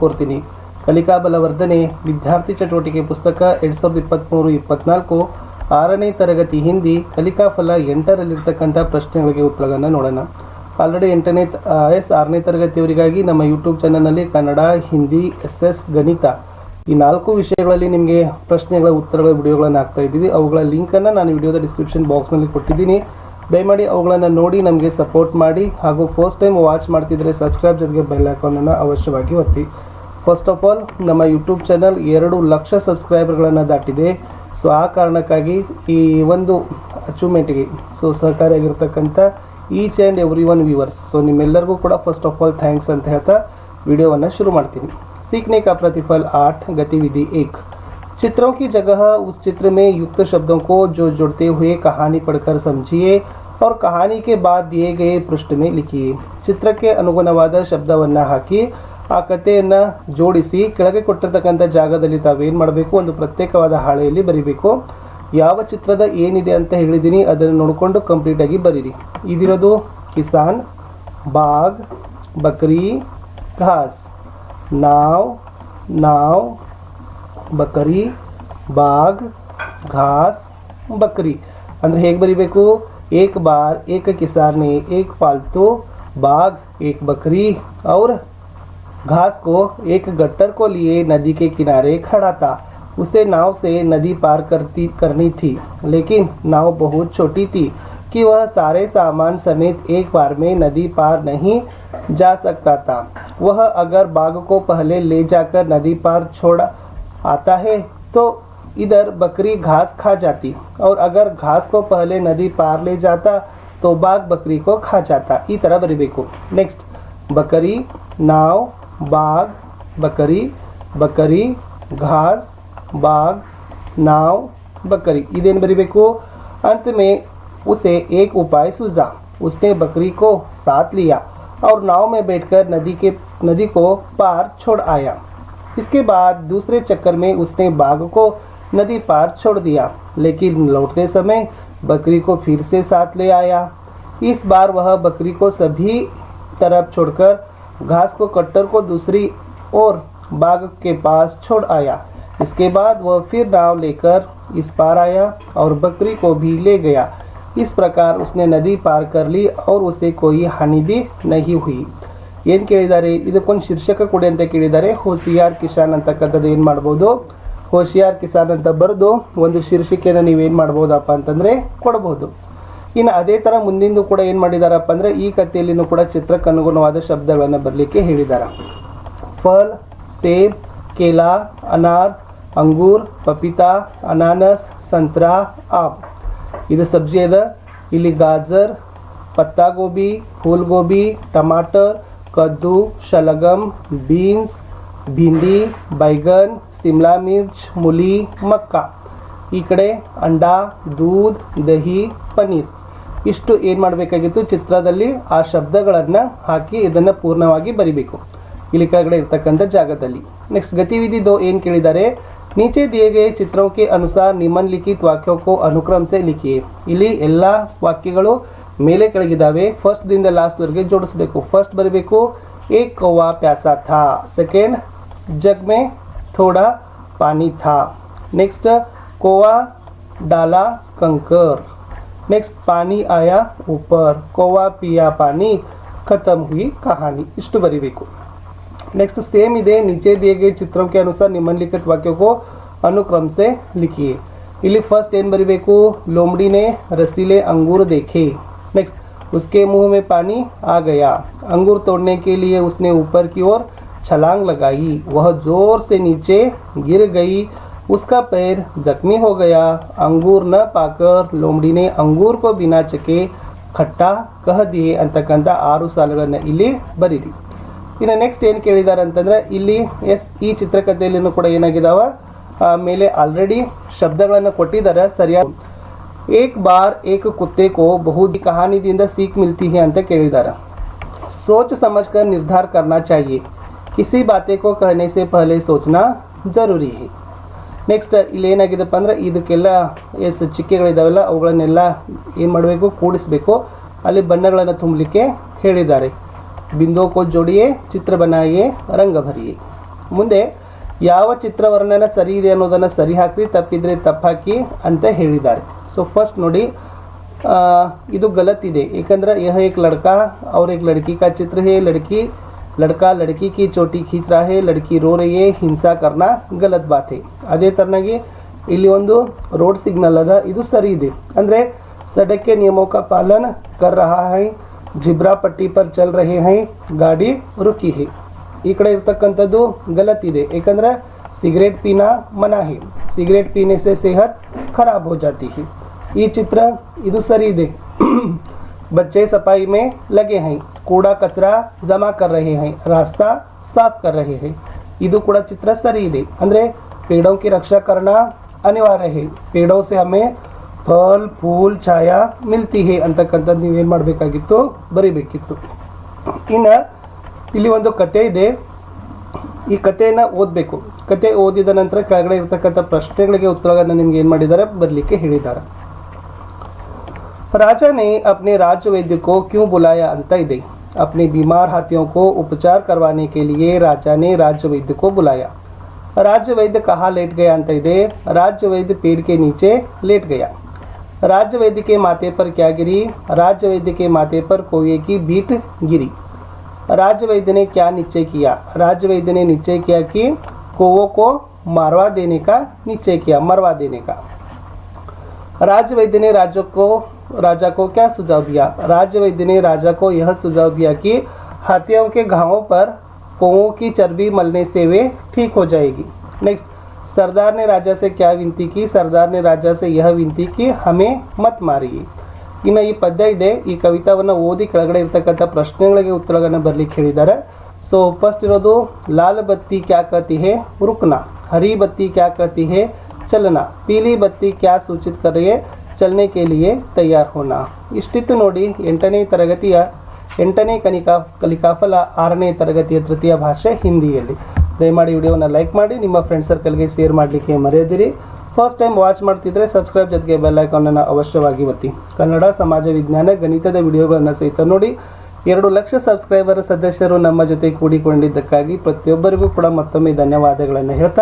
ಕೋರ್ತೀನಿ ಕಲಿಕಾ ಬಲವರ್ಧನೆ, ವಿದ್ಯಾರ್ಥಿ ಚಟುವಟಿಕೆ ಪುಸ್ತಕ ಎರಡು ಸಾವಿರದ ಇಪ್ಪತ್ತ್ಮೂರು ಇಪ್ಪತ್ನಾಲ್ಕು, ಆರನೇ ತರಗತಿ ಹಿಂದಿ, ಕಲಿಕಾ ಫಲ ಎಂಟರಲ್ಲಿರ್ತಕ್ಕಂಥ ಪ್ರಶ್ನೆಗಳಿಗೆ ಉತ್ತರಗಳನ್ನು ನೋಡೋಣ. ಆಲ್ರೆಡಿ ಎಂಟನೇ ಎಸ್, ಆರನೇ ತರಗತಿಯವರಿಗಾಗಿ ನಮ್ಮ ಯೂಟ್ಯೂಬ್ ಚಾನಲ್ನಲ್ಲಿ ಕನ್ನಡ, ಹಿಂದಿ ಎಸ್ ಎಸ್ ಗಣಿತ ಈ ನಾಲ್ಕು ವಿಷಯಗಳಲ್ಲಿ ನಿಮಗೆ ಪ್ರಶ್ನೆಗಳ ಉತ್ತರಗಳ ವಿಡಿಯೋಗಳನ್ನು ಹಾಕ್ತಾ ಇದ್ದೀವಿ. ಅವುಗಳ ಲಿಂಕನ್ನು ನಾನು ವಿಡಿಯೋದ ಡಿಸ್ಕ್ರಿಪ್ಷನ್ ಬಾಕ್ಸ್ನಲ್ಲಿ ಕೊಟ್ಟಿದ್ದೀನಿ. ದಯಮಾಡಿ ಅವುಗಳನ್ನು ನೋಡಿ ನಮಗೆ ಸಪೋರ್ಟ್ ಮಾಡಿ ಹಾಗೂ ಫಸ್ಟ್ ಟೈಮ್ ವಾಚ್ ಮಾಡ್ತಿದ್ರೆ ಸಬ್ಸ್ಕ್ರೈಬ್ ಜೊತೆಗೆ ಬೆಲ್ ಐಕಾನನ್ನು ಅವಶ್ಯವಾಗಿ ಒತ್ತಿ ಫಸ್ಟ್ ಆಫ್ ಆಲ್ ನಮ್ಮ ಯೂಟ್ಯೂಬ್ ಚಾನಲ್ ಎರಡು ಲಕ್ಷ ಸಬ್ಸ್ಕ್ರೈಬರ್ಗಳನ್ನು ದಾಟಿದೆ ಸೊ ಆ ಕಾರಣಕ್ಕಾಗಿ ಈ ಒಂದು ಅಚೀವ್ಮೆಂಟ್ಗೆ so ಸಹಕಾರಿಯಾಗಿರ್ತಕ್ಕಂಥ each and every one viewers so ನಿಮ್ಮೆಲ್ಲರಿಗೂ ಕೂಡ ಫಸ್ಟ್ ಆಫ್ ಆಲ್ ಥ್ಯಾಂಕ್ಸ್ ಅಂತ ಹೇಳ್ತಾ ವಿಡಿಯೋವನ್ನು ಶುರು ಮಾಡ್ತೀನಿ सीखने का प्रतिफल आठ गतिविधि एक चित्रों की जगह उस चित्र में युक्त शब्दों को जो जुड़ते हुए कहानी पढ़कर समझिए और कहानी के बाद दिए गए पृष्ठ में लिखिए ಚಿತ್ರಕ್ಕೆ ಅನುಗುಣವಾದ ಶಬ್ದವನ್ನು ಹಾಕಿ ಆ ಕಥೆಯನ್ನು ಜೋಡಿಸಿ ಕೆಳಗೆ ಕೊಟ್ಟಿರ್ತಕ್ಕಂಥ ಜಾಗದಲ್ಲಿ ತಾವೇನು ಮಾಡಬೇಕು ಒಂದು ಪ್ರತ್ಯೇಕವಾದ ಹಾಳೆಯಲ್ಲಿ ಬರಿಬೇಕು ಯಾವ ಚಿತ್ರದ ಏನಿದೆ ಅಂತ ಹೇಳಿದ್ದೀನಿ ಅದನ್ನು ನೋಡಿಕೊಂಡು ಕಂಪ್ಲೀಟಾಗಿ ಬರೀರಿ ಇದಿರೋದು ಕಿಸಾನ್ ಬಾಗ್ ಬಕ್ರಿ ಘಾಸ್ नाव नाव ಬಕರಿ ಬಾಗ್ ಘಾಸ್ ಬಕರಿ ಅಂದ್ರೆ ಹೇಗೆ ಬರಿಬೇಕು एक बार एक किसान ने एक पालतू बाघ, एक बकरी और घास को एक गट्टर को लिए नदी के किनारे खड़ा था। उसे नाव से नदी पार करती, करनी थी, लेकिन नाव बहुत छोटी थी कि वह सारे सामान समेत एक बार में नदी पार नहीं जा सकता था। वह अगर बाघ को पहले ले जाकर नदी पार छोड़ आता है तो इधर बकरी घास खा जाती और अगर घास को पहले नदी पार ले जाता तो बाघ बकरी को खा जाता ಈ ಥರ ಬರಿಬೇಕು ನೆಕ್ಸ್ಟ್ ಬಕರಿ नाव बाघ बकरी बकरी घास बाघ नाव बकरी ಇದೇನು ಬರಿಬೇಕು अंत में उसे एक उपाय सूझा उसने बकरी को साथ लिया और नाव में बैठकर नदी के नदी को पार छोड़ आया इसके बाद दूसरे चक्कर में उसने बाघ को नदी पार छोड़ दिया लेकिन लौटते समय बकरी को फिर से साथ ले आया इस बार वह बकरी को सभी तरफ छोड़कर घास को कट्टर को दूसरी ओर बाघ के पास छोड़ आया इसके बाद वह फिर नाव लेकर इस पार आया और बकरी को भी ले गया इस प्रकार उसने नदी पार कर ली और उसे कोई हानि भी नहीं हुई ಏನು ಕೇಳಿದ್ದಾರೆ ಇದಕ್ಕೊಂದು ಶೀರ್ಷಕ ಕೊಡಿ ಅಂತ ಕೇಳಿದ್ದಾರೆ ಹೋಸಿಯಾರ್ ಕಿಸಾನ್ ಅಂತಕ್ಕಂಥದ್ದು ಏನು ಮಾಡ್ಬೋದು ಹೋಶಿಯಾರ್ ಕಿಸಾನ್ ಅಂತ ಬರೆದು ಒಂದು ಶೀರ್ಷಿಕೆಯನ್ನು ನೀವೇನು ಮಾಡ್ಬೋದಪ್ಪ ಅಂತಂದರೆ ಕೊಡ್ಬೋದು. ಇನ್ನು ಅದೇ ಥರ ಮುಂದಿಂದು ಕೂಡ ಏನು ಮಾಡಿದಾರಪ್ಪ ಅಂದರೆ ಈ ಕಥೆಯಲ್ಲಿನೂ ಕೂಡ ಚಿತ್ರಕ್ಕನುಗುಣವಾದ ಶಬ್ದಗಳನ್ನು ಬರಲಿಕ್ಕೆ ಹೇಳಿದ್ದಾರೆ ಫಲ್, ಸೇಬ್, ಕೇಲಾ, ಅನಾರ್, ಅಂಗೂರ್, ಪಪಿತಾ, ಅನಾನಸ್, ಸಂತ್ರಾ ಆಪ್ ಇದು ಸಬ್ಜಿ ಅದ ಇಲ್ಲಿ ಗಾಜರ್, ಪತ್ತಾಗೋಬಿ, ಫೂಲ್ಗೋಬಿ, ಟಮಾಟರ್, ಕದ್ದು ಶಲಗಮ್ ಬೀನ್ಸ್ ಬಿಂದಿ ಬೈಗನ್ ಸಿಮ್ಲಾ ಮಿರ್ಚ್ ಮುಲಿ ಮಕ್ಕ ಈ ಕಡೆ ಅಂಡ ದೂದ್ ದಹಿ ಪನ್ನೀರ್ ಇಷ್ಟು ಏನು ಮಾಡಬೇಕಾಗಿತ್ತು ಚಿತ್ರದಲ್ಲಿ ಆ ಶಬ್ದಗಳನ್ನು ಹಾಕಿ ಇದನ್ನು ಪೂರ್ಣವಾಗಿ ಬರಿಬೇಕು ಇಲ್ಲಿ ಕೆಳಗಡೆ ಇರ್ತಕ್ಕಂಥ ಜಾಗದಲ್ಲಿ ನೆಕ್ಸ್ಟ್ ಗತಿವಿಧಿ ದೋ ಏನು ಕೇಳಿದ್ದಾರೆ नीचे दिए गए चित्रों के अनुसार निम्नलिखित वाक्यों को अनुक्रम से लिखिए ಇಲ್ಲಿ ಎಲ್ಲ ವಾಕ್ಯಗಳು ಮೇಲೆ ಕೆಳಗಿದ್ದಾವೆ ಫಸ್ಟ್ ದಿಂದ ಲಾಸ್ಟ್ ವರೆಗೆ ಜೋಡಿಸಬೇಕು ಫಸ್ಟ್ ಬರಬೇಕು ಏಕ್ ಕೌವಾ ಪ್ಯಾಸಾ ಥಾ ಸೆಕೆಂಡ್ जग में थोड़ा पानी था नेक्स्ट कोवा डाला कंकर नेक्स्ट पानी आया ऊपर कोवा पिया पानी खत्म हुई कहानी ಇಷ್ಟು ಬರಿಬೇಕು नेक्स्ट सेम ಇದೆ नीचे दिए गए चित्रों के अनुसार निम्नलिखित वाक्यों को अनुक्रम से लिखिए ಇಲ್ಲಿ ಫಸ್ಟ್ ಏನು ಬರಿಬೇಕು लोमड़ी ने रसीले अंगूर देखे नेक्स्ट उसके मुंह में पानी आ गया अंगूर तोड़ने के लिए उसने ऊपर की ओर छलांग लगाई वह जोर से नीचे गिर गई उसका पैर जख्मी हो गया अंगूर न पाकर लोमड़ी ने अंगूर को बिना चके ಖಟ್ಟಾ ಕಹ ದಿಯೆ ಅಂತಕ್ಕಂಥ ಆರು ಸಾಲುಗಳನ್ನು ಇಲ್ಲಿ ಬರೀರಿ ಇನ್ನು ನೆಕ್ಸ್ಟ್ ಏನು ಕೇಳಿದ್ದಾರೆ ಅಂತಂದ್ರೆ ಇಲ್ಲಿ ಎಸ್ ಈ ಚಿತ್ರಕಥೆಯಲ್ಲಿನೂ ಕೂಡ ಏನಾಗಿದಾವ ಆ, ಮೇಲೆ ಆಲ್ರೆಡಿ ಶಬ್ದಗಳನ್ನು ಕೊಟ್ಟಿದ್ದಾರೆ ಸರಿಯಾಗಿ ಏಕ್ ಬಾರ್ ಏಕ್ ಕುತ್ತೆ ಕೋ ಬಹು ಕಹಾನಿದಿಂದ ಸೀಕ್ ಮಿಲ್ತಿ ಹೈ ಅಂತ ಕೇಳಿದ್ದಾರೆ सोच समझकर निर्धार करना चाहिए किसी बातें को कहने से पहले सोचना जरूरी है ನೆಕ್ಸ್ಟ್ ಇಲ್ಲಿ ಏನಾಗಿದೆಪ್ಪ ಅಂದ್ರೆ ಇದಕ್ಕೆಲ್ಲ ಎಸ್ ಚಿಕ್ಕೆಗಳಿದಾವೆಲ್ಲ ಅವುಗಳನ್ನೆಲ್ಲ ಏನು ಮಾಡಬೇಕು ಕೂಡಿಸ್ಬೇಕು ಅಲ್ಲಿ ಬಣ್ಣಗಳನ್ನು ತುಂಬಲಿಕ್ಕೆ ಹೇಳಿದ್ದಾರೆ ಬಿಂದೋ ಕೋ ಜೋಡಿಯೇ ಚಿತ್ರ ಬನಾಯಿಯೇ ರಂಗ ಭರಿಯೇ ಮುಂದೆ ಯಾವ ಚಿತ್ರವರ್ಣನ ಸರಿ ಇದೆ ಅನ್ನೋದನ್ನು ಸರಿ ಹಾಕಿ ತಪ್ಪಿದ್ರೆ ತಪ್ಪಾಕಿ ಅಂತ ಹೇಳಿದ್ದಾರೆ ಸೊ ಫಸ್ಟ್ ನೋಡಿ आ, ಇದು गलत ಇದೆ ಏಕೆಂದ್ರೆ यह एक लड़का और एक लड़की का चित्र है लड़की लड़का लड़की की चोटी खींच रहा है लड़की रो रही है ಹಿಂಸಾ करना गलत बात है ಅದೇ ತರನಾಗಿ ಇಲ್ಲಿ ಒಂದು ರೋಡ್ ಸಿಗ್ನಲ್ ಅದ ಇದು ಸರಿ ಇದೆ ಅಂದ್ರೆ सड़क के नियमों का पालन कर रहा है जिब्रा पट्टी पर चल रहे हैं ಗಾಡಿ रुकी है ಈ ಕಡೆ ಇರ್ತಕ್ಕಂಥದ್ದು ಗಲತ್ ಇದೆ ಏಕೆಂದ್ರೆ ಸಿಗರೇಟ್ ಪೀನಾ ಮನಾ है ಸಿಗರೇಟ್ ಪೀನೆ से सेहत खराब हो जाती है ಈ ಚಿತ್ರ ಇದು ಸರಿ ಇದೆ बच्चे सफाई में लगे हैं ಕೂಡ ಕಚರಾ ಜಮಾ ಕರ್ ರಹೆ ಹೈ ರಾಸ್ತಾ ಸಾಫ್ ಕರ್ ರಹೆ ಹೈ ಇದು ಕೂಡ ಚಿತ್ರ ಸರಿ ಇದೆ ಅಂದ್ರೆ ಪೇಡೋ ಕಿ ರಕ್ಷಾ ಕರ್ಣ ಅನಿವಾರ್ಯ ಹೇ ಪೇಡೋ ಸೆ ಹಮೆ ಫಲ್ ಫೂಲ್ ಛಾಯಾ ಮಿಲ್ತಿ ಹೇ ಅಂತಕ್ಕಂಥದ್ದು ನೀವೇನು ಮಾಡಬೇಕಾಗಿತ್ತು ಬರಿಬೇಕಿತ್ತು ಇನ್ನು ಇಲ್ಲಿ ಒಂದು ಕತೆ ಇದೆ ಈ ಕಥೆನ ಓದಬೇಕು. ಕತೆ ಓದಿದ ನಂತರ ಕೆಳಗಡೆ ಇರತಕ್ಕಂಥ ಪ್ರಶ್ನೆಗಳಿಗೆ ಉತ್ತರಗಳನ್ನು ನಿಮ್ಗೆ ಏನು ಮಾಡಿದ್ದಾರೆ? ಬರಲಿಕ್ಕೆ ಹೇಳಿದ್ದಾರೆ. ರಾಜನೇ, ಅಪ್ನೆ ರಾಜ ವೈದ್ಯಕೋ ಕ್ಯೂ ಬುಲಾಯ ಅಂತ ಇದೆ. अपने बीमार हाथियों को उपचार करवाने के लिए राजा ने राज्य वैद्य को बुलाया। राज्य वैद्य कहा लेट गया अंतदेव राज्य वैद्य पेड़ के नीचे लेट गया। राज्य वैद्य के माथे पर क्या गिरी? राज्य वैद्य के माथे पर कोये की बीट गिरी। राज्य वैद्य ने क्या निश्चय किया? राज्य वैद्य ने निश्चय किया कि कोवो को मारवा देने का निश्चय किया मरवा देने का। राज्य वैद्य ने राज्य को राजा को क्या सुझाव दिया राज्य वैद्य ने राजा को यह सुझाव दिया कि हाथियों के घावों पर कौवों की चर्बी मलने से वे ठीक हो जाएगी नेक्स्ट सरदार ने राजा से क्या विनती की सरदार ने राजा से यह विनती की हमें मत मारिए ಇನ್ನು ಈ ಪದ್ಯ ಇದೆ ಈ ಕವಿತಾವನ್ನು ಓದಿ ಕೆಳಗಡೆ ಇರ್ತಕ್ಕಂಥ ಪ್ರಶ್ನೆಗಳಿಗೆ ಉತ್ತರಗಳನ್ನು ಬರಲಿಕ್ಕೆ ಹೇಳಿದ್ದಾರೆ ಸೊ ಫಸ್ಟ್ ಇರೋದು ಲಾಲ್ ಬತ್ತಿ ಕ್ಯಾ ಕಹತಿ ಹೇ ರುಕ್ನಾ ಹರಿ ಬತ್ತಿ ಕ್ಯಾ ಕಹತಿ ಹೇ ಚಲನಾ ಪೀಲಿ ಬತ್ತಿ ಕ್ಯಾ ಸೂಚಿತ कर रही है ಚಲನೆ ಕೆ ಲಿಯೆ ತಯಾರ್ ಹೋಣ ಇಷ್ಟಿತ್ತು ನೋಡಿ ಎಂಟನೇ ತರಗತಿಯ, ಎಂಟನೇ ಕಲಿಕಾ ಕಲಿಕಾಫಲ ಆರನೇ ತರಗತಿಯ ತೃತೀಯ ಭಾಷೆ ಹಿಂದಿಯಲ್ಲಿ. ದಯಮಾಡಿ ವಿಡಿಯೋನ ಲೈಕ್ ಮಾಡಿ, ನಿಮ್ಮ ಫ್ರೆಂಡ್ ಸರ್ಕಲ್ಗೆ ಶೇರ್ ಮಾಡಲಿಕ್ಕೆ ಮರೆಯದಿರಿ. ಫಸ್ಟ್ ಟೈಮ್ ವಾಚ್ ಮಾಡ್ತಿದ್ರೆ ಸಬ್ಸ್ಕ್ರೈಬ್ ಜೊತೆಗೆ ಬೆಲ್ ಐಕಾನನ್ನು ಅವಶ್ಯವಾಗಿ ಒತ್ತಿ. ಕನ್ನಡ ಸಮಾಜ ವಿಜ್ಞಾನ ಗಣಿತದ ವಿಡಿಯೋಗಳನ್ನು ಸಹಿತ ನೋಡಿ. ಎರಡು ಲಕ್ಷ ಸಬ್ಸ್ಕ್ರೈಬರ್ ಸದಸ್ಯರು ನಮ್ಮ ಜೊತೆ ಕೂಡಿಕೊಂಡಿದ್ದಕ್ಕಾಗಿ ಪ್ರತಿಯೊಬ್ಬರಿಗೂ ಕೂಡ ಮತ್ತೊಮ್ಮೆ ಧನ್ಯವಾದಗಳನ್ನು ಹೇಳ್ತಾ